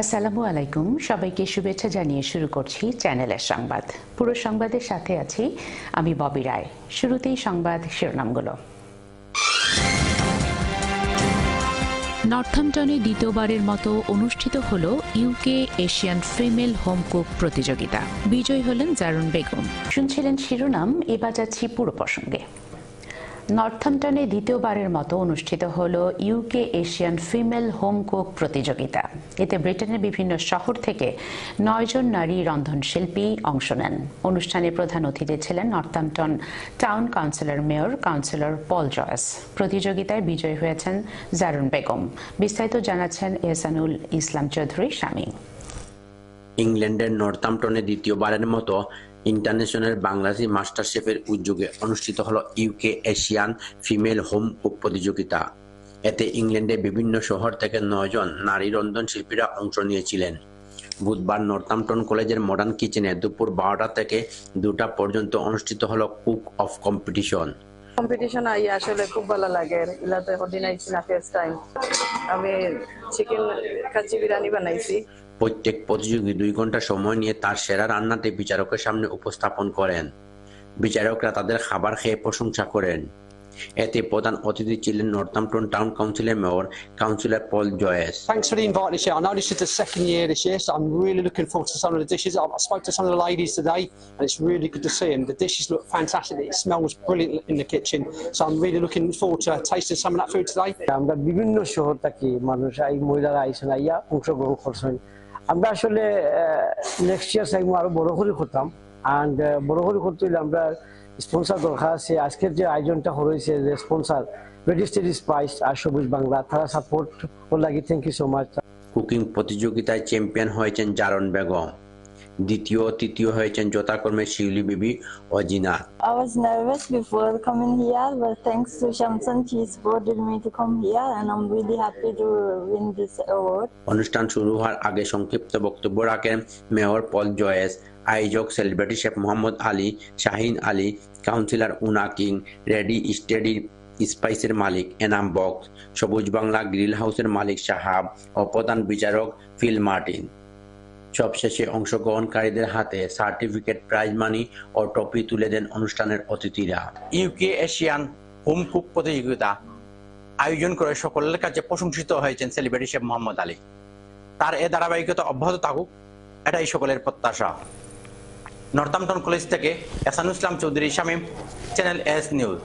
আসসালামু আলাইকুম। সবাইকে শুভেচ্ছা জানিয়ে শুরু করছি চ্যানেলের সংবাদ। পুরো সংবাদের সাথে আছি আমি ববি রায়। শুরুতেই সংবাদ শিরোনামগুলো। নর্থাম্পটনে দ্বিতীয়বারের মতো অনুষ্ঠিত হল UK Asian female home cook প্রতিযোগিতা। বিজয়ী হলেন জারুন বেগম। শুনছিলেন শিরোনাম এবার যাচ্ছি পুরো প্রসঙ্গে। নর্থাম্পটনে দ্বিতীয়বারের মতো অনুষ্ঠিত হল UK Asian female home cook প্রতিযোগিতা। এতে ব্রিটেনের বিভিন্ন শহর থেকে নয়জন নারী রন্ধনশিল্পী অংশ নেন। অনুষ্ঠানে প্রধান অতিথি ছিলেন Northampton town councillor mayor councillor Paul Joyce. প্রতিযোগিতায় বিজয়ী হয়েছেন জারুন বেগম। বিস্তারিত জানাচ্ছেন এহসানুল ইসলাম চৌধুরী, স্বামী। ইংল্যান্ডের নর্থাম্পটনে দ্বিতীয়বারের মতো ইন্টারন্যাশনাল বাংলাদেশি মাস্টার শেফের উদ্যোগে অনুষ্ঠিত হলো UK Asian female home cook প্রতিযোগিতা। এতে ইংল্যান্ডের বিভিন্ন শহর থেকে নয়জন নারী রন্ধন শিল্পীরা অংশ নিয়েছিলেন। বুধবার নর্থাম্পটন কলেজের মডার্ন কিচেনে দুপুর বারোটা থেকে দুটা পর্যন্ত অনুষ্ঠিত হলো cook off competition competition I আসলে খুব ভালো লাগে। এগুলাতে হদিন আইছি না ফার্স্ট টাইম আমি চিকেন কাচ্চি বিরিয়ানি বানাইছি। প্রত্যেক প্রতিযোগী দুই ঘণ্টা সময় নিয়ে তার সেরা রান্নাটি বিচারকের সামনে উপস্থাপন করেন। বিচারকরা তাদের খাবার খেয়ে প্রশংসা করেন। এতে প্রধান অতিথি ছিলেন নর্থাম্পটন টাউন কাউন্সিলের mayor councillor Paul Joyce. Thanks for বিভিন্ন শহর থেকে মানুষ এই মহিলারা আইছেন অংশগ্রহণ করছেন। আমরা আসলে নেক্সট ইয়ার চাইমু আরও বড় করে করতাম। অ্যান্ড বড় করে করতে হলে আমরা স্পন্সার দরকার আছে। আজকের যে আয়োজনটা হয়েছে, যে স্পন্সার রেজিস্টার স্পাইস আর সবুজ বাংলা, তারা সাপোর্ট লাগি thank you so much cooking প্রতিযোগিতায় চ্যাম্পিয়ন হয়েছেন জারন বেগম। দ্বিতীয় তৃতীয় হয়েছেন যথাক্রমে শিউলি বিবি ও Zinat I was nervous before coming here, but thanks to Shamsan, she supported me to come here, and I'm really happy to win this award. অনুষ্ঠান শুরু হওয়ার আগে সংক্ষিপ্ত বক্তব্য রাখেন মেয়র পল জয়েস। আয়োজক celebrity chef Mohammad Ali Shahin Ali councillor Oona King ready steady স্পাইসের মালিক Enam box Sabuj Bangla grill হাউসের মালিক সাহাব ও প্রধান বিচারক ফিল মার্টিন। সবশেষে অংশগ্রহণকারীদের হাতে সার্টিফিকেট প্রাইজ মানি ও ট্রফি তুলে দেন অনুষ্ঠানের অতিথিরা। ইউকে এশিয়ান হোম কুক প্রতিযোগিতা আয়োজন করে সকলের কাছে প্রশংসিত হয়েছেন সেলিব্রিটি শেফ মোহাম্মদ আলী। তার এ ধারাবাহিকতা অব্যাহত থাকুক, এটাই সকলের প্রত্যাশা। নর্থাম্পটন কলেজ থেকে Ehsanul Islam Chowdhury, Shamim channel S news